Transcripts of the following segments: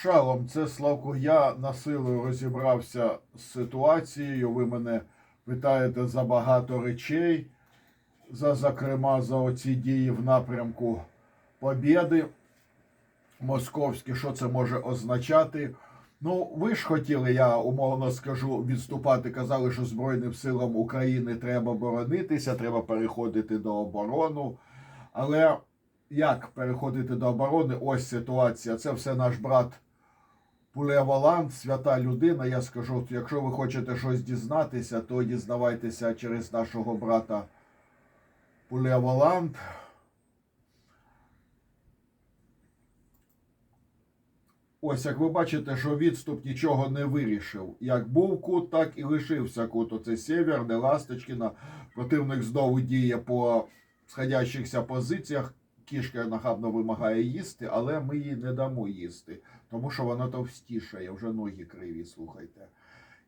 Шалом, це Славко. Я на розібрався з ситуацією. Ви мене питаєте за багато речей, за, зокрема, за оці дії в напрямку Побєди московські, що це може означати. Ну, ви ж хотіли, я умовно скажу, відступати. Казали, що Збройним силам України треба боронитися, треба переходити до оборони. Але як переходити до оборони? Ось ситуація. Це все наш брат Пулеволанд, свята людина. Я скажу, якщо ви хочете щось дізнатися, то дізнавайтеся через нашого брата Пулеволанд. Ось як ви бачите, що відступ нічого не вирішив. Як був кут, так і лишився кут. Оце Сєвєрне, Ласточкіна. Противник знову діє по сходящихся позиціях. Кішка нахабно вимагає їсти, але ми їй не дамо їсти, тому що вона товстішає, вже ноги криві, слухайте.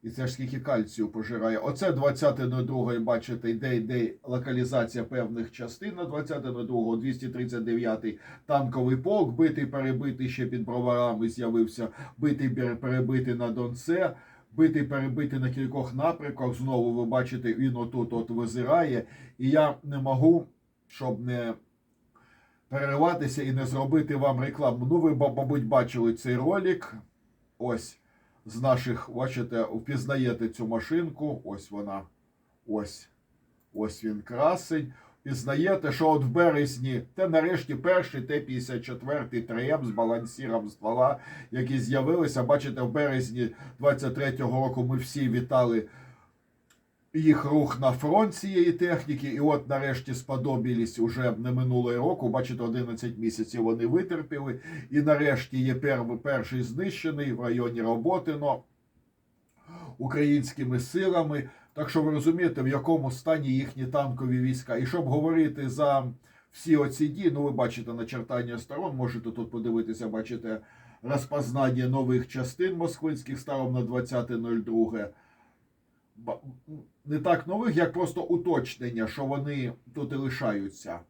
І це ж скільки кальцію пожирає. Оце 20 на 2, бачите, йде йде локалізація певних частин на 20 на 2, 239 танковий полк, битий, перебитий ще під броварами з'явився, битий, перебитий на Донце, битий, перебитий на кількох напрямках. Знову ви бачите, він отут от визирає. І я не можу, щоб не перериватися і не зробити вам рекламу. Ну, ви, мабуть, бачили цей ролик. Ось з наших, бачите, впізнаєте цю машинку. Ось вона. Ось. Ось він красень. Пізнаєте, що от в березні, те нарешті перший Т-54 ТРМ з балансіром ствола, які з'явилися. Бачите, в березні 23-го року ми всі вітали їх рух на фронт цієї техніки, і от нарешті сподобились уже не минулого року. Бачите, 11 місяців вони витерпіли. І нарешті є пер- перший знищений в районі Роботино українськими силами. Так що ви розумієте, в якому стані їхні танкові війська. І щоб говорити за всі оці дії, ну ви бачите начертання сторон, можете тут подивитися, бачите розпознання нових частин москвинських станом на 20.02 ба- не так нових, як просто уточнення, що вони тут і лишаються.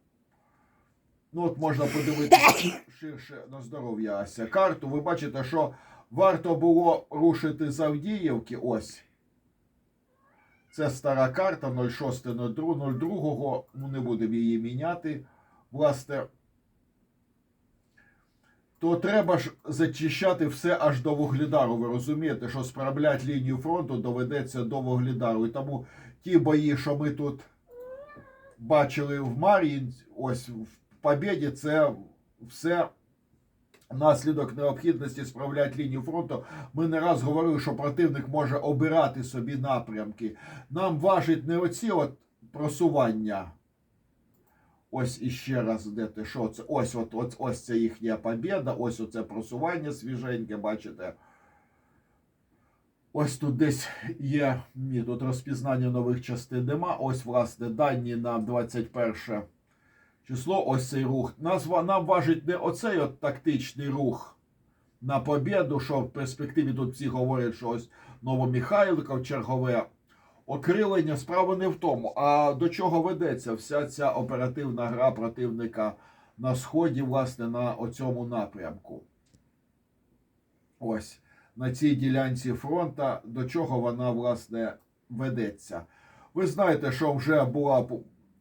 Ну, от можна подивитися ширше на здоров'я Ася карту. Ви бачите, що варто було рушити з Авдіївки. Ось. Це стара карта 06.02.02. Ну, не будемо її міняти. Власне, то треба ж зачищати все аж до Вугледару. Ви розумієте, що справлять лінію фронту доведеться до Вугледару. І тому ті бої, що ми тут бачили в Мар'їн, ось в Побєді, це все наслідок необхідності справляти лінію фронту. Ми не раз говорили, що противник може обирати собі напрямки. Нам важить не оці от просування. Ось іще раз, де ти що це? Ось от, от ось це їхня побєда, ось оце просування свіженьке, бачите. Ось тут десь є ні, тут розпізнання нових частин нема. Ось, власне, дані на 21 число. Ось цей рух. Нас, ва- нам важить не оцей от тактичний рух на побєду, що в перспективі тут всі говорять, що ось Новомихайлика, чергове окрилення. Справа не в тому. А до чого ведеться вся ця оперативна гра противника на сході, власне, на оцьому напрямку. Ось на цій ділянці фронта, до чого вона, власне, ведеться. Ви знаєте, що вже була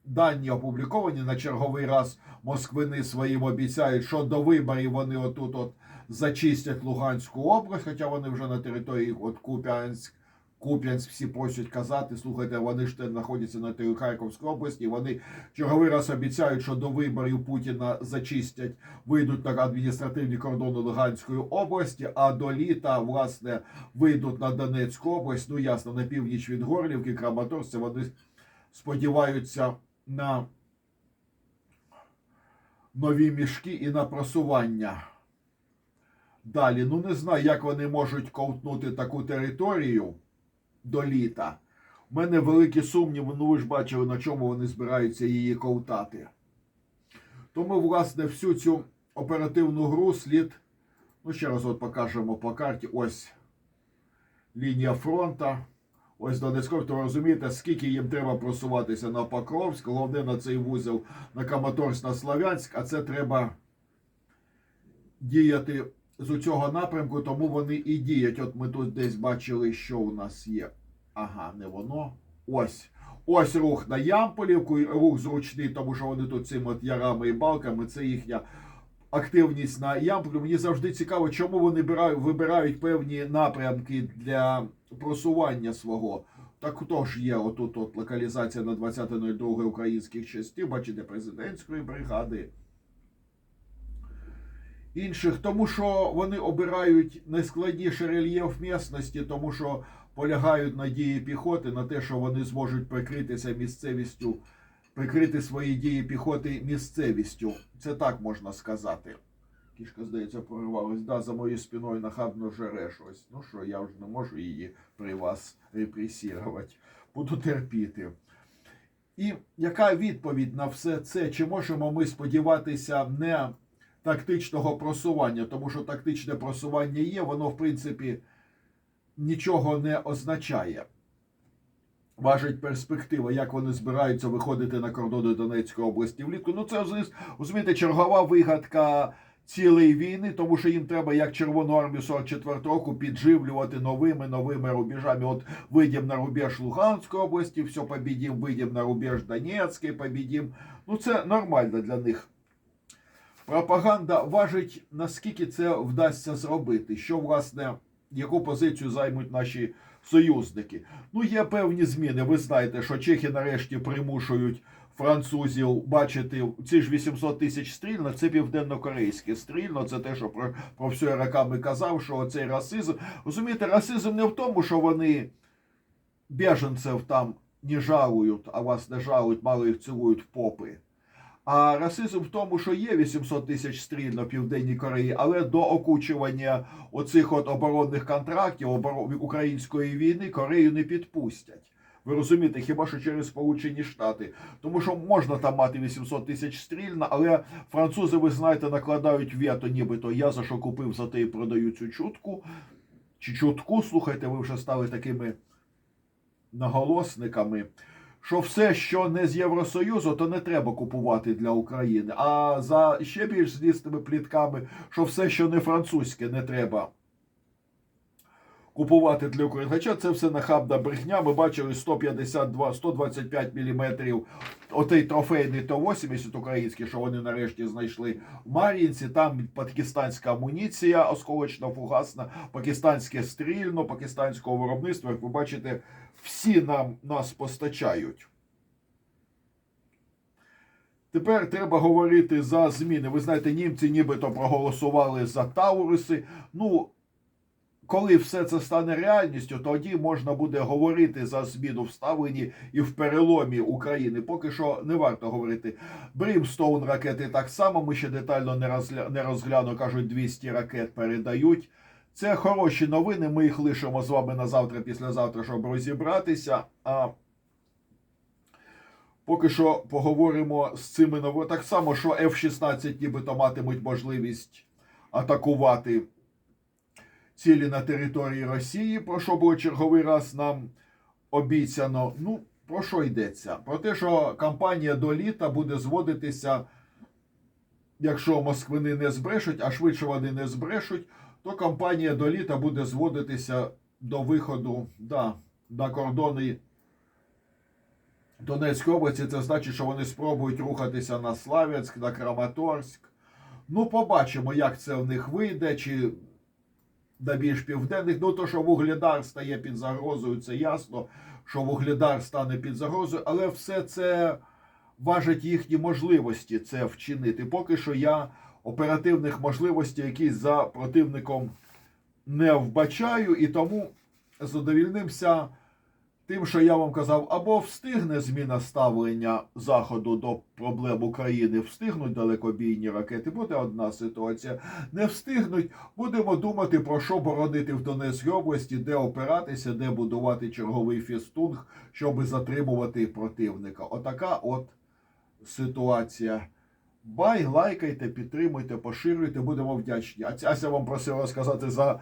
дані опубліковані на черговий раз Москвини своїм обіцяють, що до виборів вони отут от зачистять Луганську область, хоча вони вже на території от Куп'янськ, Куп'янськ всі просять казати, слухайте, вони ж знаходяться на території Харківської області. Вони черговий раз обіцяють, що до виборів Путіна зачистять, вийдуть на адміністративні кордони Луганської області, а до літа, власне, вийдуть на Донецьку область. Ну ясно, на північ від Горлівки, Краматорська. Вони сподіваються на нові мішки і на просування. Далі, ну не знаю, як вони можуть ковтнути таку територію до літа. У мене великі сумніви, ну ви ж бачили, на чому вони збираються її ковтати. Тому, власне, всю цю оперативну гру слід, ну ще раз от покажемо по карті, ось лінія фронта. Ось Донецьков, то розумієте, скільки їм треба просуватися на Покровськ, головне на цей вузол на Краматорськ, на Слов'янськ, а це треба діяти з цього напрямку, тому вони і діють. От ми тут десь бачили, що у нас є. Ага, не воно. Ось. Ось рух на Ямполівку, рух зручний, тому що вони тут цими от ярами і балками, це їхня активність на Ямполі. Мені завжди цікаво, чому вони вибирають, певні напрямки для просування свого. Так тож є отут от локалізація на 20.02 українських частин, бачите, президентської бригади. Інших, тому що вони обирають найскладніший рельєф місності, тому що полягають на дії піхоти, на те, що вони зможуть прикритися місцевістю, прикрити свої дії піхоти місцевістю. Це так можна сказати. Кішка, здається, проривалась. Да, за моєю спиною нахабно жере щось. Ну що, я вже не можу її при вас репресірувати. Буду терпіти. І яка відповідь на все це? Чи можемо ми сподіватися не тактичного просування? Тому що тактичне просування є, воно, в принципі, нічого не означає. Важить перспектива, як вони збираються виходити на кордони Донецької області влітку. Ну, це розумієте, чергова вигадка цілої війни, тому що їм треба як Червону армію 44 року підживлювати новими новими рубежами. От вийдемо на рубеж Луганської області, все побідім, вийдемо на рубеж Донецький, побідім. Ну це нормально для них. Пропаганда важить, наскільки це вдасться зробити, що власне, яку позицію займуть наші союзники. Ну, є певні зміни. Ви знаєте, що чехи нарешті примушують французів бачити ці ж 800 тисяч стрільно, це південно-корейське стрільно. Це те, що про, про все я казав, що цей расизм. Розумієте, расизм не в тому, що вони біженців там не жалують, а вас не жалують, мало їх цілують в попи. А расизм в тому, що є 800 тисяч стріль на Південній Кореї, але до окучування оцих от оборонних контрактів оборо- української війни Корею не підпустять. Ви розумієте, хіба що через Сполучені Штати? Тому що можна там мати 800 тисяч стрільна, але французи, ви знаєте, накладають вето, нібито я за що купив, за те і продаю цю чутку. Чи чутку, слухайте, ви вже стали такими наголосниками що все, що не з Євросоюзу, то не треба купувати для України. А за ще більш злісними плітками, що все, що не французьке, не треба купувати для. Хоча це все нахабна брехня. Ми бачили 152, 125 мм отей трофейний Т-80 український, що вони нарешті знайшли в Мар'їнці. Там пакистанська амуніція осколочно-фугасна, пакистанське стрільно, пакистанського виробництва. Як ви бачите, всі нам нас постачають. Тепер треба говорити за зміни. Ви знаєте, німці нібито проголосували за Тауруси. Ну, коли все це стане реальністю, тоді можна буде говорити за зміну в ставленні і в переломі України. Поки що не варто говорити. Брімстоун ракети так само. Ми ще детально не розгля... не розгляну. кажуть, 200 ракет передають. Це хороші новини. Ми їх лишимо з вами на завтра, післязавтра, щоб розібратися. А поки що поговоримо з цими новинами. Так само, що F-16 нібито матимуть можливість атакувати цілі на території Росії, про що було черговий раз нам обіцяно. Ну, про що йдеться? Про те, що кампанія до літа буде зводитися, якщо москвини не збрешуть, а швидше вони не збрешуть, то кампанія до літа буде зводитися до виходу да, на кордони Донецької області. Це значить, що вони спробують рухатися на Славянськ, на Краматорськ. Ну, побачимо, як це в них вийде. чи на більш південних. Ну, то, що Вугледар стає під загрозою, це ясно, що Вугледар стане під загрозою, але все це важить їхні можливості це вчинити. Поки що я оперативних можливостей якісь за противником не вбачаю, і тому задовільнимося тим, що я вам казав, або встигне зміна ставлення Заходу до проблем України, встигнуть далекобійні ракети, буде одна ситуація. Не встигнуть, будемо думати, про що боронити в Донецькій області, де опиратися, де будувати черговий фістунг, щоб затримувати противника. Отака от ситуація. Бай, лайкайте, підтримуйте, поширюйте, будемо вдячні. А Ася вам просила розказати за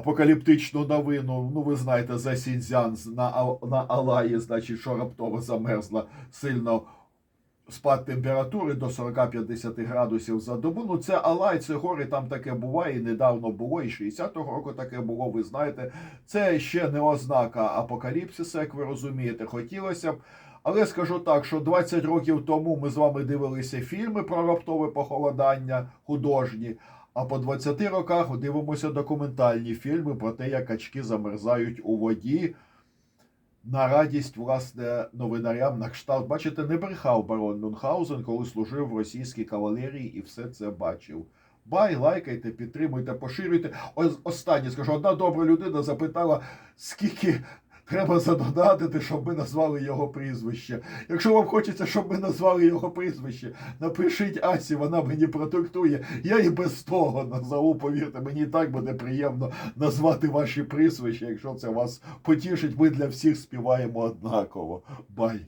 апокаліптичну новину. Ну, ви знаєте, за Сіньцзян на, на Алаї, значить, що раптово замерзла сильно спад температури до 40-50 градусів за добу. Ну це Алай, це гори, там таке буває, і недавно було, і 60-го року таке було, ви знаєте. Це ще не ознака апокаліпсису, як ви розумієте, хотілося б. Але скажу так, що 20 років тому ми з вами дивилися фільми про раптове похолодання художні, а по 20 роках дивимося документальні фільми про те, як качки замерзають у воді. На радість, власне, новинарям на кшталт. Бачите, не брехав барон Мюнхгаузен, коли служив в російській кавалерії і все це бачив. Бай, лайкайте, підтримуйте, поширюйте. Останнє скажу, одна добра людина запитала, скільки треба задонатити, щоб ми назвали його прізвище. Якщо вам хочеться, щоб ми назвали його прізвище, напишіть Асі, вона мені протектує. Я і без того назову, повірте, мені і так буде приємно назвати ваші прізвища, якщо це вас потішить. Ми для всіх співаємо однаково. Бай.